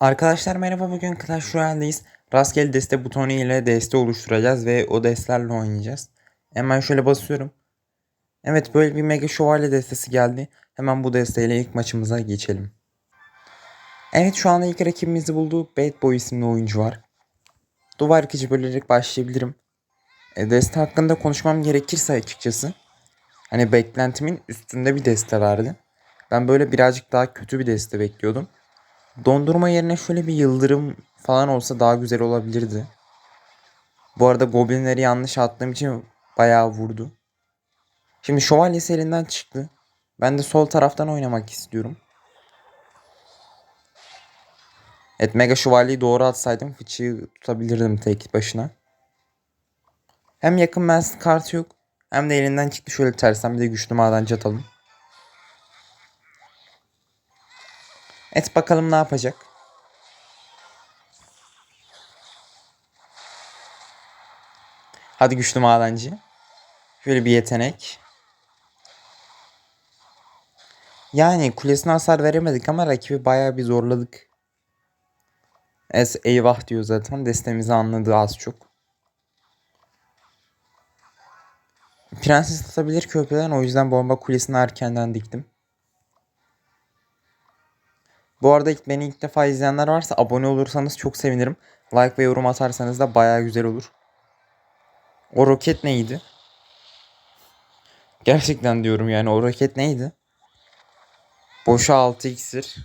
Arkadaşlar merhaba bugün Clash Royale'deyiz. Rastgele deste butonu ile deste oluşturacağız ve o destelerle oynayacağız. Hemen şöyle basıyorum. Evet böyle bir mega şövalye destesi geldi. Hemen bu desteyle ilk maçımıza geçelim. Evet şu anda ilk rakibimizi buldu. Bad Boy isimli oyuncu var. Duvar yıkıcı bölerek başlayabilirim. E, deste hakkında konuşmam gerekirse açıkçası. Hani beklentimin üstünde bir deste verdi. Ben böyle birazcık daha kötü bir deste bekliyordum. Dondurma yerine şöyle bir yıldırım falan olsa daha güzel olabilirdi. Bu arada goblinleri yanlış attığım için bayağı vurdu. Şimdi şövalyesi elinden çıktı. Ben de sol taraftan oynamak istiyorum. Evet mega şövalyeyi doğru atsaydım fıçıyı tutabilirdim tek başına. Hem yakın menzil kartı yok. Hem de elinden çıktı şöyle tersten bir de güçlü madenci atalım. Et bakalım ne yapacak. Hadi güçlü madenci. Şöyle bir yetenek. Yani kulesine hasar veremedik ama rakibi bayağı bir zorladık. Es eyvah diyor zaten. Destemizi anladı az çok. Prenses atabilir köprüden o yüzden bomba kulesini erkenden diktim. Bu arada beni ilk defa izleyenler varsa abone olursanız çok sevinirim. Like ve yorum atarsanız da baya güzel olur. O roket neydi? Gerçekten diyorum yani o roket neydi? Boşa 6 iksir.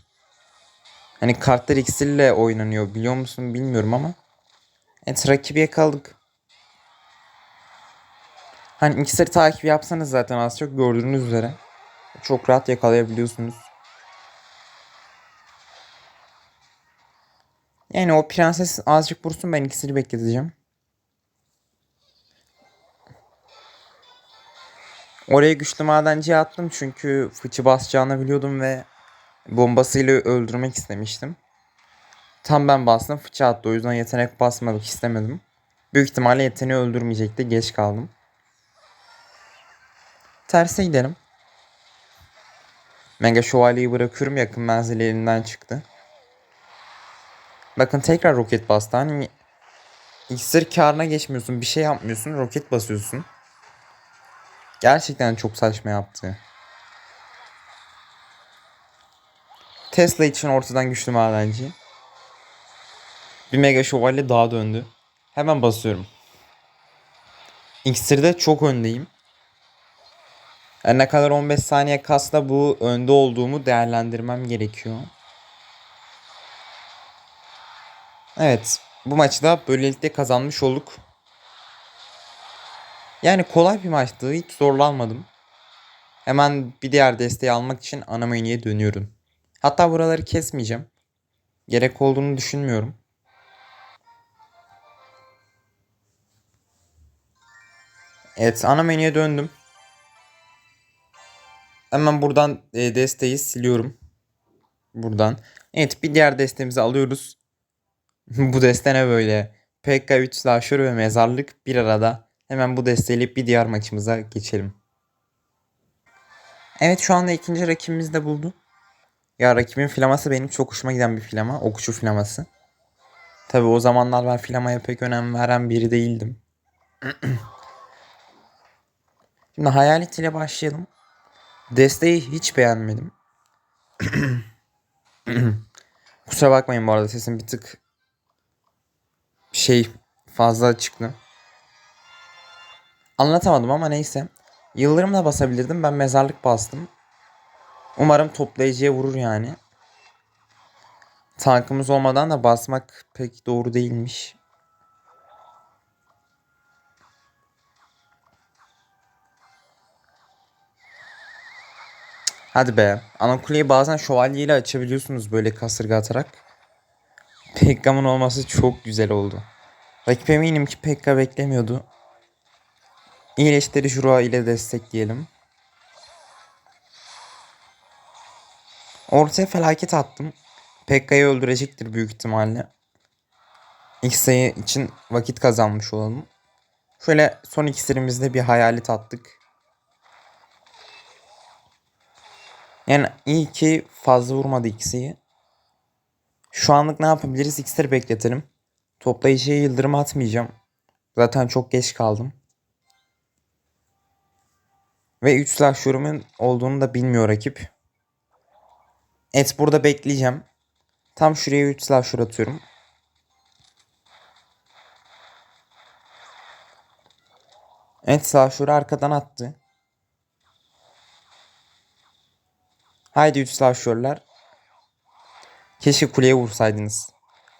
Hani kartlar iksirle oynanıyor biliyor musun bilmiyorum ama. Evet rakibi yakaladık. Hani iksir takip yapsanız zaten az çok gördüğünüz üzere. Çok rahat yakalayabiliyorsunuz. Yani o prenses azıcık vursun ben ikisini bekleteceğim. Oraya güçlü madenciye attım çünkü fıçı basacağını biliyordum ve bombasıyla öldürmek istemiştim. Tam ben bastım fıçı attı o yüzden yetenek basmadık istemedim. Büyük ihtimalle yeteneği öldürmeyecekti geç kaldım. Terse gidelim. Mega şövalyeyi bırakıyorum yakın menzili elinden çıktı. Bakın tekrar roket bastı. Hani iksir karına geçmiyorsun. Bir şey yapmıyorsun. Roket basıyorsun. Gerçekten çok saçma yaptı. Tesla için ortadan güçlü madenci. Bir mega şövalye daha döndü. Hemen basıyorum. İksirde çok öndeyim. Yani ne kadar 15 saniye kasla bu önde olduğumu değerlendirmem gerekiyor. Evet. Bu maçı da böylelikle kazanmış olduk. Yani kolay bir maçtı. Hiç zorlanmadım. Hemen bir diğer desteği almak için ana menüye dönüyorum. Hatta buraları kesmeyeceğim. Gerek olduğunu düşünmüyorum. Evet ana menüye döndüm. Hemen buradan e, desteği siliyorum. Buradan. Evet bir diğer destemizi alıyoruz. Bu deste ne böyle? PK3 slasher ve mezarlık bir arada. Hemen bu desteğiyle bir diğer maçımıza geçelim. Evet şu anda ikinci rakibimiz de buldu. Ya rakibin flaması benim çok hoşuma giden bir flama. Okçu flaması. Tabi o zamanlar ben flamaya pek önem veren biri değildim. Şimdi hayalet ile başlayalım. Desteği hiç beğenmedim. Kusura bakmayın bu arada sesim bir tık şey fazla çıktı. Anlatamadım ama neyse. Yıldırımla basabilirdim. Ben mezarlık bastım. Umarım toplayıcıya vurur yani. Tankımız olmadan da basmak pek doğru değilmiş. Hadi be. Anakuleyi bazen şövalyeyle açabiliyorsunuz böyle kasırga atarak. Pekka'mın olması çok güzel oldu. Rakip eminim ki Pekka beklemiyordu. İyileştiri Jura ile destekleyelim. Ortaya felaket attım. Pekka'yı öldürecektir büyük ihtimalle. İlk sayı için vakit kazanmış olalım. Şöyle son iksirimizde bir hayalet attık. Yani iyi ki fazla vurmadı ikisiyi. Şu anlık ne yapabiliriz? İksir bekletelim. Toplayıcıya yıldırım atmayacağım. Zaten çok geç kaldım. Ve 3 slasher'ımın olduğunu da bilmiyor rakip. Et burada bekleyeceğim. Tam şuraya 3 slasher atıyorum. Evet slasher'ı arkadan attı. Haydi 3 slasher'lar. Keşke kuleye vursaydınız.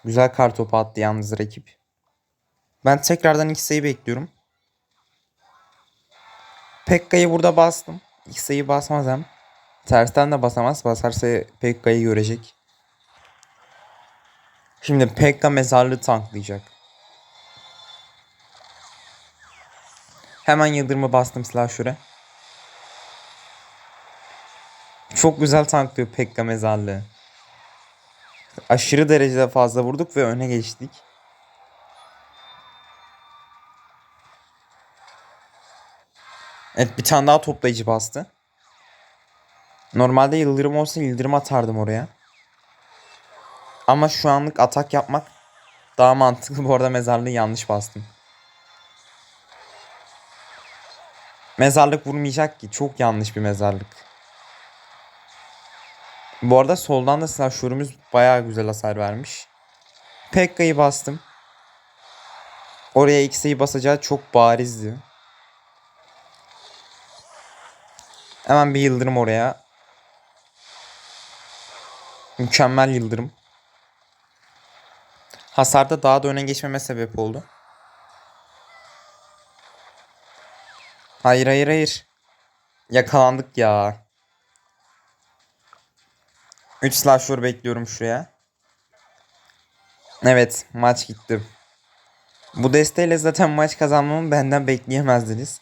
Güzel kar topu attı yalnız rakip. Ben tekrardan ilk sayı bekliyorum. Pekka'yı burada bastım. İlk sayı basmaz hem. Tersten de basamaz. Basarsa Pekka'yı görecek. Şimdi Pekka mezarlığı tanklayacak. Hemen yıldırımı bastım slasher'e. Çok güzel tanklıyor Pekka mezarlığı. Aşırı derecede fazla vurduk ve öne geçtik. Evet bir tane daha toplayıcı bastı. Normalde yıldırım olsa yıldırım atardım oraya. Ama şu anlık atak yapmak daha mantıklı. Bu arada mezarlığı yanlış bastım. Mezarlık vurmayacak ki. Çok yanlış bir mezarlık. Bu arada soldan da silahşörümüz bayağı güzel hasar vermiş. Pekka'yı bastım. Oraya X'e'yi basacağı çok barizdi. Hemen bir yıldırım oraya. Mükemmel yıldırım. Hasarda daha da öne geçmeme sebep oldu. Hayır hayır hayır. Yakalandık ya. 3 slasher bekliyorum şuraya. Evet maç gitti. Bu desteğiyle zaten maç kazanmamı benden bekleyemezdiniz.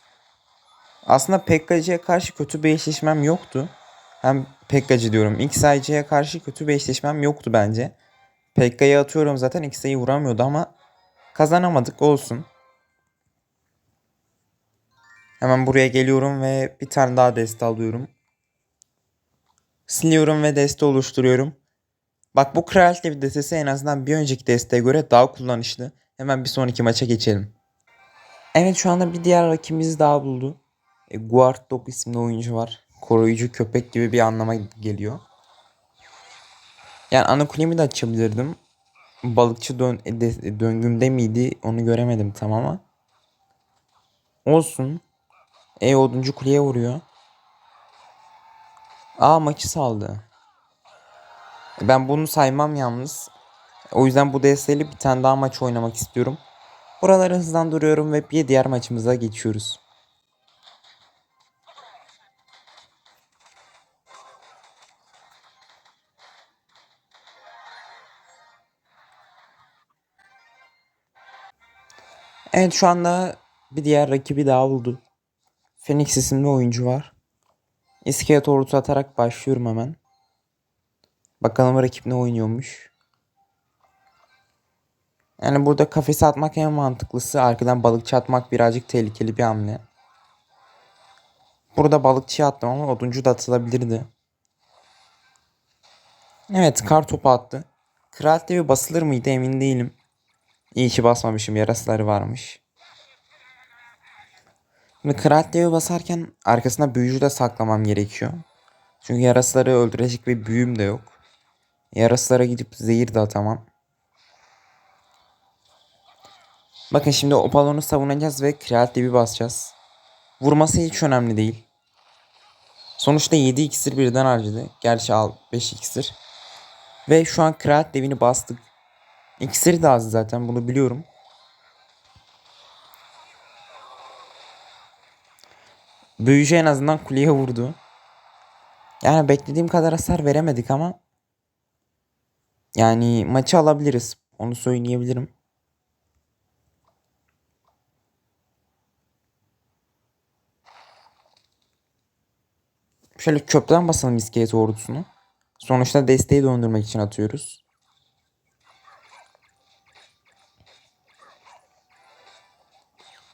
Aslında Pekkacı'ya karşı kötü bir eşleşmem yoktu. Hem Pekkacı diyorum. XIC'ye karşı kötü bir eşleşmem yoktu bence. Pekka'yı atıyorum zaten X'yi vuramıyordu ama kazanamadık olsun. Hemen buraya geliyorum ve bir tane daha deste alıyorum. Siliyorum ve deste oluşturuyorum. Bak bu bir destesi en azından bir önceki desteğe göre daha kullanışlı. Hemen bir sonraki maça geçelim. Evet şu anda bir diğer rakibimizi daha buldu. E, Guard Dog isimli oyuncu var. Koruyucu köpek gibi bir anlama geliyor. Yani ana kulemi de açabilirdim. Balıkçı dön e, de, döngümde miydi onu göremedim tam ama. Olsun. E oduncu kuleye vuruyor. Aa maçı saldı. Ben bunu saymam yalnız. O yüzden bu desteğiyle bir tane daha maç oynamak istiyorum. Buraları hızlandırıyorum ve bir diğer maçımıza geçiyoruz. Evet şu anda bir diğer rakibi daha buldu. Phoenix isimli oyuncu var. İskelet ordusu atarak başlıyorum hemen. Bakalım rakip ne oynuyormuş. Yani burada kafese atmak en mantıklısı. Arkadan balıkçı atmak birazcık tehlikeli bir hamle. Burada balıkçı attım ama oduncu da atılabilirdi. Evet kar topu attı. Kral devi basılır mıydı emin değilim. İyi ki basmamışım yarasları varmış. Şimdi kral devi basarken arkasına büyücü de saklamam gerekiyor. Çünkü yarasları öldürecek bir büyüm de yok. Yaraslara gidip zehir de atamam. Bakın şimdi o balonu savunacağız ve kral devi basacağız. Vurması hiç önemli değil. Sonuçta 7 iksir birden harcadı. Gerçi al 5 iksir. Ve şu an kral devini bastık. İksiri de az zaten bunu biliyorum. Büyücü en azından kuleye vurdu. Yani beklediğim kadar hasar veremedik ama yani maçı alabiliriz. Onu söyleyebilirim. Şöyle köprüden basalım iskelet ordusunu. Sonuçta desteği döndürmek için atıyoruz.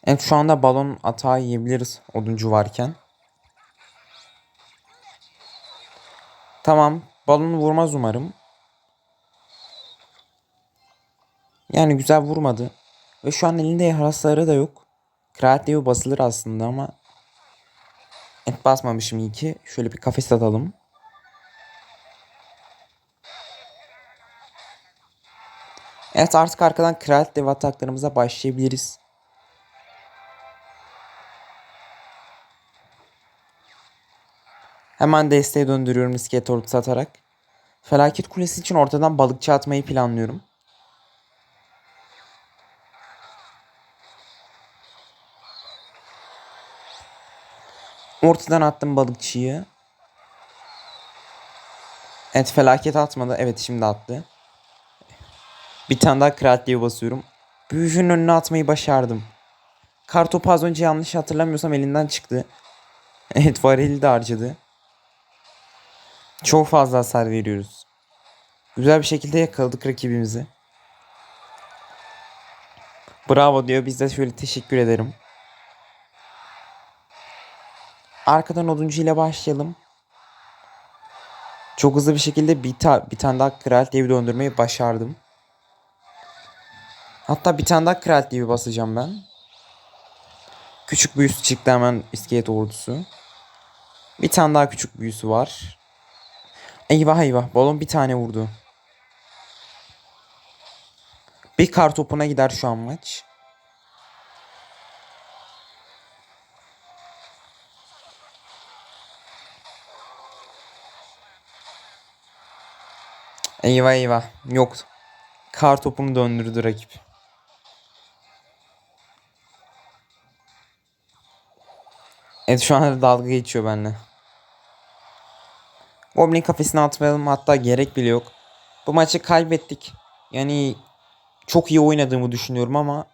Evet şu anda balon atağı yiyebiliriz oduncu varken. Tamam balonu vurmaz umarım. Yani güzel vurmadı. Ve şu an elinde yarasları da yok. Kraliyet devi basılır aslında ama et basmamışım iyi ki. Şöyle bir kafes atalım. Evet artık arkadan kraliyet devi ataklarımıza başlayabiliriz. Hemen desteğe döndürüyorum iskelet ordusu atarak. Felaket kulesi için ortadan balıkçı atmayı planlıyorum. Ortadan attım balıkçıyı. Evet felaket atmadı. Evet şimdi attı. Bir tane daha kraliyet basıyorum. Büyücünün önüne atmayı başardım. Kartopu az önce yanlış hatırlamıyorsam elinden çıktı. Evet varili de harcadı. Çok fazla hasar veriyoruz. Güzel bir şekilde yakaladık rakibimizi. Bravo diyor. Biz de şöyle teşekkür ederim. Arkadan oduncu ile başlayalım. Çok hızlı bir şekilde bir, ta- bir tane daha kraliyet devi döndürmeyi başardım. Hatta bir tane daha kraliyet devi basacağım ben. Küçük büyüsü çıktı hemen iskelet ordusu. Bir tane daha küçük büyüsü var. Eyvah eyvah balon bir tane vurdu. Bir kar topuna gider şu an maç. Eyvah eyvah. Yok. Kar topunu döndürdü rakip. Evet şu anda dalga geçiyor benimle. Goblin kafesine atmayalım hatta gerek bile yok. Bu maçı kaybettik. Yani çok iyi oynadığımı düşünüyorum ama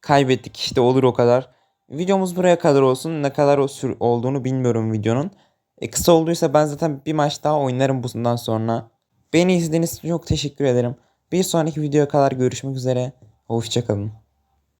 kaybettik işte olur o kadar. Videomuz buraya kadar olsun. Ne kadar o sür olduğunu bilmiyorum videonun. E, kısa olduysa ben zaten bir maç daha oynarım bundan sonra. Beni izlediğiniz için çok teşekkür ederim. Bir sonraki videoya kadar görüşmek üzere. Hoşçakalın.